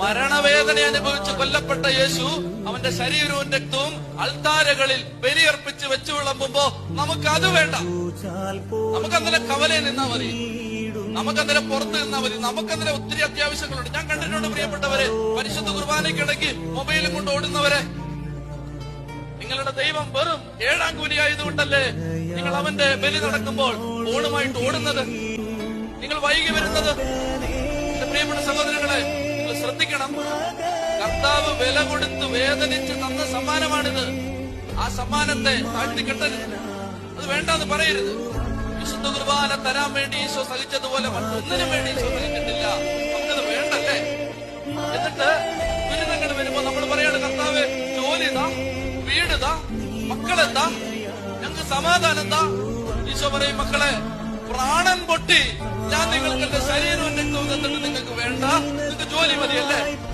മരണവേദന അനുഭവിച്ച് കൊല്ലപ്പെട്ട യേശു അവന്റെ ശരീരവും രക്തവും അൾത്താരകളിൽ ബലിയർപ്പിച്ച് വെച്ചു വിളമ്പുമ്പോ നമുക്ക് അത് വേണ്ട. നമുക്കന്നലെ കവലയിൽ നിന്നാ മതി. നമുക്കന്നലെ പുറത്ത് നിന്നാ മതി. നമുക്കന്നലെ ഒത്തിരി അത്യാവശ്യങ്ങളുണ്ട്. ഞാൻ കണ്ടിട്ടുണ്ട് പ്രിയപ്പെട്ടവരെ പരിശുദ്ധ കുർബാനയ്ക്കിടയ്ക്ക് മൊബൈലും കൊണ്ട് ഓടുന്നവരെ. നിങ്ങളുടെ ദൈവം വെറും ഏഴാം കൂലി ആയതുകൊണ്ടല്ലേ നിങ്ങൾ അവന്റെ ബലി നടക്കുമ്പോൾ ഓണുമായിട്ട് ഓടുന്നത്? നിങ്ങൾ വൈകി വരുന്നത്? പ്രിയപ്പെട്ട സഹോദരങ്ങളെ ശ്രദ്ധിക്കണം. കർത്താവ് വില കൊടുത്ത് വേദനിച്ച് തന്ന സമ്മാനമാണിത്. ആ സമ്മാനത്തെ താഴ്ത്തി കെട്ടരുത് അത് വേണ്ടെന്ന് പറയരുത്. വിശുദ്ധ കുർബാന തരാൻ വേണ്ടി ഈശോ സഹിച്ചതുപോലെ മറ്റൊന്നിനും വേണ്ടി ഈശോ സഹിച്ചിട്ടില്ല നമുക്കത് വേണ്ടല്ലേ? എന്നിട്ട് ദുരിതങ്ങൾ വരുമ്പോ നമ്മൾ പറയാണ് കർത്താവ് ജോലി താ വീട് താ മക്കളെന്താ ഞങ്ങൾക്ക് സമാധാനം എന്താ ഈശോ പറയും മക്കളെ പ്രാണൻ പൊട്ടി ഞാൻ നിങ്ങൾക്ക് എന്റെ ശരീരവും രക്തവും